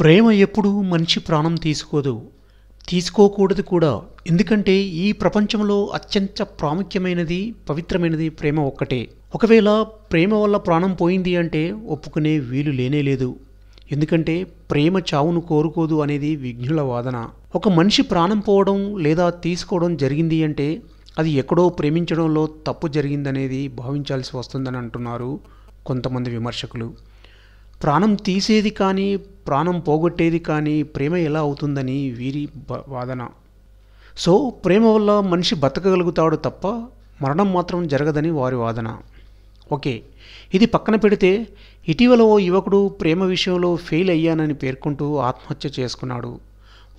ప్రేమ ఎప్పుడూ మనిషి ప్రాణం తీసుకోదు. తీసుకోకూడదు కూడా. ఎందుకంటే ఈ ప్రపంచంలో అత్యంత ప్రాముఖ్యమైనది పవిత్రమైనది ప్రేమ ఒక్కటే. ఒకవేళ ప్రేమ వల్ల ప్రాణం పోయింది అంటే ఒప్పుకునే వీలు లేనే లేదు. ఎందుకంటే ప్రేమ చావును కోరుకోదు అనేది విజ్ఞుల వాదన. ఒక మనిషి ప్రాణం పోవడం లేదా తీసుకోవడం జరిగింది అంటే అది ఎక్కడో ప్రేమించడంలో తప్పు జరిగిందనేది భావించాల్సి వస్తుందని అంటున్నారు కొంతమంది విమర్శకులు. ప్రాణం తీసేది కానీ ప్రాణం పోగొట్టేది కానీ ప్రేమ ఎలా అవుతుందని వీరి వాదన. సో ప్రేమ వల్ల మనిషి బతకగలుగుతాడు తప్ప మరణం మాత్రం జరగదని వారి వాదన. ఓకే ఇది పక్కన పెడితే ఇటీవల ఓ యువకుడు ప్రేమ విషయంలో ఫెయిల్ అయ్యానని పేర్కొంటూ ఆత్మహత్య చేసుకున్నాడు.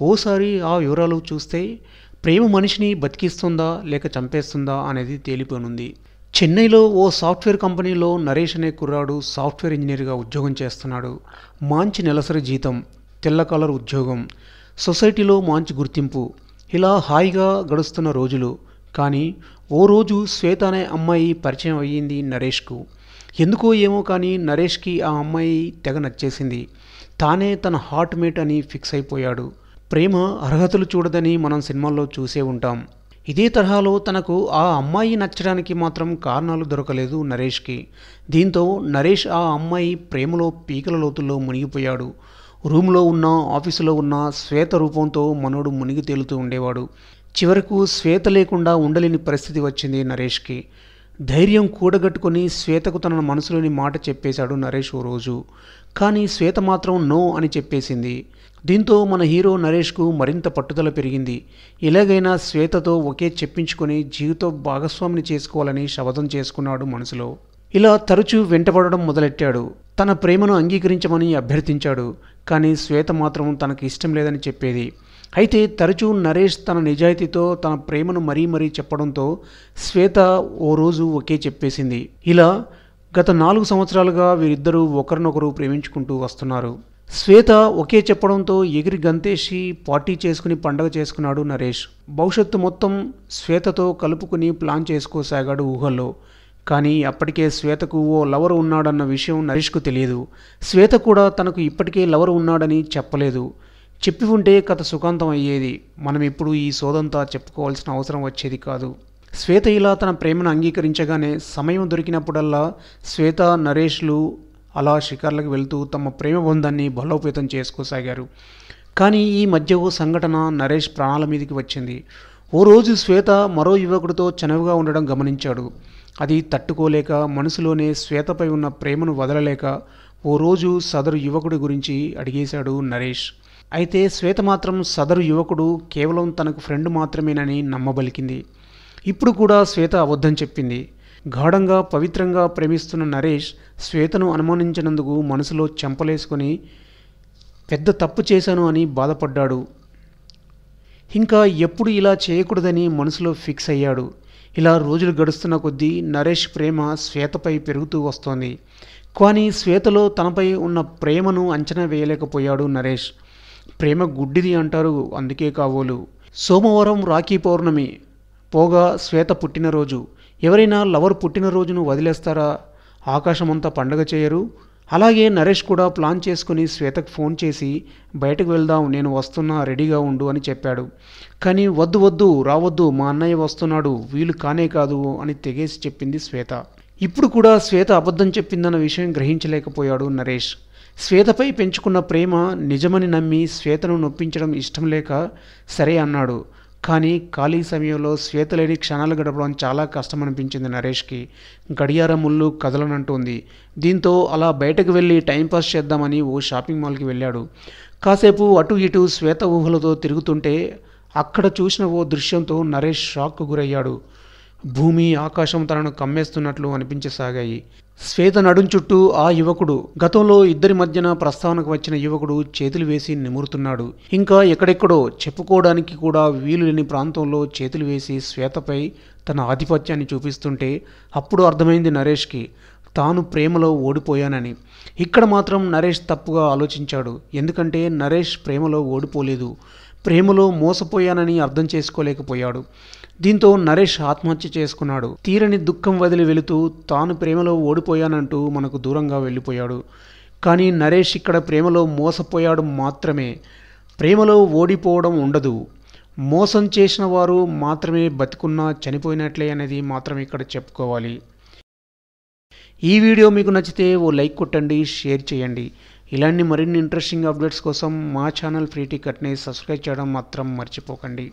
ఓసారి ఆ వివరాలు చూస్తే ప్రేమ మనిషిని బతికిస్తుందా లేక చంపేస్తుందా అనేది తేలిపోనుంది. చెన్నైలో ఓ సాఫ్ట్వేర్ కంపెనీలో నరేష్ అనే కుర్రాడు సాఫ్ట్వేర్ ఇంజనీర్గా ఉద్యోగం చేస్తున్నాడు. మంచి నెలసరి జీతం తెల్ల కలర్ ఉద్యోగం సొసైటీలో మంచి గుర్తింపు ఇలా హాయిగా గడుస్తున్న రోజులు. కానీ ఓ రోజు శ్వేత అనే అమ్మాయి పరిచయం అయ్యింది నరేష్కు. ఎందుకో ఏమో కానీ నరేష్కి ఆ అమ్మాయి తెగ నచ్చేసింది. తానే తన హార్ట్ మేట్ అని ఫిక్స్ అయిపోయాడు. ప్రేమ అర్హతలు చూడదని మనం సినిమాల్లో చూసే ఉంటాం. ఇదే తరహాలో తనకు ఆ అమ్మాయి నచ్చడానికి మాత్రం కారణాలు దొరకలేదు నరేష్కి. దీంతో నరేష్ ఆ అమ్మాయి ప్రేమలో పీకల లోతుల్లో మునిగిపోయాడు. రూమ్లో ఉన్న ఆఫీసులో ఉన్న శ్వేత రూపంతో మనోడు మునిగి తేలుతూ ఉండేవాడు. చివరకు శ్వేత లేకుండా ఉండలేని పరిస్థితి వచ్చింది నరేష్కి. ధైర్యం కూడగట్టుకుని శ్వేతకు తన మనసులోని మాట చెప్పేశాడు నరేష్ ఓ రోజు. కానీ శ్వేత మాత్రం నో అని చెప్పేసింది. దీంతో మన హీరో నరేష్కు మరింత పట్టుదల పెరిగింది. ఎలాగైనా శ్వేతతో ఒకే చెప్పించుకొని జీవిత భాగస్వామిని చేసుకోవాలని శపథం చేసుకున్నాడు మనసులో. ఇలా తరచూ వెంటపడడం మొదలెట్టాడు. తన ప్రేమను అంగీకరించమని అభ్యర్థించాడు. కానీ శ్వేత మాత్రం తనకు ఇష్టం లేదని చెప్పేది. అయితే తరచూ నరేష్ తన నిజాయితీతో తన ప్రేమను మరీ మరీ చెప్పడంతో శ్వేత ఓ రోజు ఒకే చెప్పేసింది. ఇలా గత నాలుగు సంవత్సరాలుగా వీరిద్దరూ ఒకరినొకరు ప్రేమించుకుంటూ వస్తున్నారు. శ్వేత ఒకే చెప్పడంతో ఎగిరి గంతేసి పార్టీ చేసుకుని పండగ చేసుకున్నాడు నరేష్. భవిష్యత్తు మొత్తం శ్వేతతో కలుపుకుని ప్లాన్ చేసుకోసాగాడు ఊహల్లో. కానీ అప్పటికే శ్వేతకు ఓ లవర్ ఉన్నాడన్న విషయం నరేష్కు తెలియదు. శ్వేత కూడా తనకు ఇప్పటికే లవర్ ఉన్నాడని చెప్పలేదు. చెప్పి ఉంటే కథ సుఖాంతం అయ్యేది. మనం ఇప్పుడు ఈ సోదంతా చెప్పుకోవాల్సిన అవసరం వచ్చేది కాదు. శ్వేత ఇలా తన ప్రేమను అంగీకరించగానే సమయం దొరికినప్పుడల్లా శ్వేత నరేష్లు అలా షికార్లకు వెళ్తూ తమ ప్రేమ బంధాన్ని బలోపేతం చేసుకోసాగారు. కానీ ఈ మధ్య ఓ సంఘటన నరేష్ ప్రాణాల మీదకి వచ్చింది. ఓ రోజు శ్వేత మరో యువకుడితో చనువుగా ఉండడం గమనించాడు. అది తట్టుకోలేక మనసులోనే శ్వేతపై ఉన్న ప్రేమను వదలలేక ఓ రోజు సదరు యువకుడి గురించి అడిగేశాడు నరేష్. అయితే శ్వేత మాత్రం సదరు యువకుడు కేవలం తనకు ఫ్రెండ్ మాత్రమేనని నమ్మబలికింది. ఇప్పుడు కూడా శ్వేత అబద్ధం చెప్పింది. గాఢంగా పవిత్రంగా ప్రేమిస్తున్న నరేష్ శ్వేతను అనుమానించినందుకు మనసులో చెంపలేసుకొని పెద్ద తప్పు చేశాను అని బాధపడ్డాడు. ఇంకా ఎప్పుడు ఇలా చేయకూడదని మనసులో ఫిక్స్ అయ్యాడు. ఇలా రోజులు గడుస్తున్న కొద్దీ నరేష్ ప్రేమ శ్వేతపై పెరుగుతూ వస్తోంది. కానీ శ్వేతలో తనపై ఉన్న ప్రేమను అంచనా వేయలేకపోయాడు నరేష్. ప్రేమ గుడ్డిది అంటారు అందుకే కాబోలు. సోమవారం రాఖీ పౌర్ణమి పోగా శ్వేత పుట్టినరోజు. ఎవరైనా లవర్ పుట్టినరోజును వదిలేస్తారా? ఆకాశమంతా పండగ చేయరు. అలాగే నరేష్ కూడా ప్లాన్ చేసుకుని శ్వేతకు ఫోన్ చేసి బయటకు వెళ్దాం నేను వస్తున్నా రెడీగా ఉండు అని చెప్పాడు. కానీ వద్దు వద్దు రావద్దు మా అన్నయ్య వస్తున్నాడు వీలు కానే కాదు అని తెగేసి చెప్పింది శ్వేత. ఇప్పుడు కూడా శ్వేత అబద్ధం చెప్పిందన్న విషయం గ్రహించలేకపోయాడు నరేష్. శ్వేతపై పెంచుకున్న ప్రేమ నిజమని నమ్మి శ్వేతను నొప్పించడం ఇష్టం లేక సరే అన్నాడు. కానీ ఖాళీ సమయంలో శ్వేత లేని క్షణాలు గడపడం చాలా కష్టం అనిపించింది నరేష్కి. గడియారం ముళ్ళు కదలనంటోంది. దీంతో అలా బయటకు వెళ్ళి టైంపాస్ చేద్దామని ఓ షాపింగ్ మాల్కి వెళ్ళాడు. కాసేపు అటు ఇటు శ్వేత ఊహలతో తిరుగుతుంటే అక్కడ చూసిన ఓ దృశ్యంతో నరేష్ షాక్కు గురయ్యాడు. భూమి ఆకాశం తనను కమ్మేస్తున్నట్లు అనిపించసాగాయి శ్వేత నడుం చుట్టూ ఆ యువకుడు గతంలో ఇద్దరి మధ్యన ప్రస్తావనకు వచ్చిన యువకుడు చేతులు వేసి నిమురుతున్నాడు. ఇంకా ఎక్కడెక్కడో చెప్పుకోవడానికి కూడా వీలు లేని ప్రాంతంలో చేతులు వేసి శ్వేతపై తన ఆధిపత్యాన్ని చూపిస్తుంటే అప్పుడు అర్థమైంది నరేష్కి తాను ప్రేమలో ఓడిపోయానని. ఇక్కడ మాత్రం నరేష్ తప్పుగా ఆలోచించాడు. ఎందుకంటే నరేష్ ప్రేమలో ఓడిపోలేదు. ప్రేమలో మోసపోయానని అర్థం చేసుకోలేకపోయాడు. దీంతో నరేష్ ఆత్మహత్య చేసుకున్నాడు. తీరని దుఃఖం వదిలి వెళుతూ తాను ప్రేమలో ఓడిపోయానంటూ మనకు దూరంగా వెళ్ళిపోయాడు. కానీ నరేష్ ఇక్కడ ప్రేమలో మోసపోయాడు మాత్రమే. ప్రేమలో ఓడిపోవడం ఉండదు. మోసం చేసిన వారు మాత్రమే బతికున్నా చనిపోయినట్లే అనేది మాత్రం ఇక్కడ చెప్పుకోవాలి. ఈ వీడియో మీకు నచ్చితే ఓ లైక్ కొట్టండి షేర్ చేయండి. ఇలాంటి మరిన్ని ఇంట్రెస్టింగ్ అప్డేట్స్ కోసం మా ఛానల్ ఫ్రీ టికెట్ని సబ్స్క్రైబ్ చేయడం మాత్రం మర్చిపోకండి.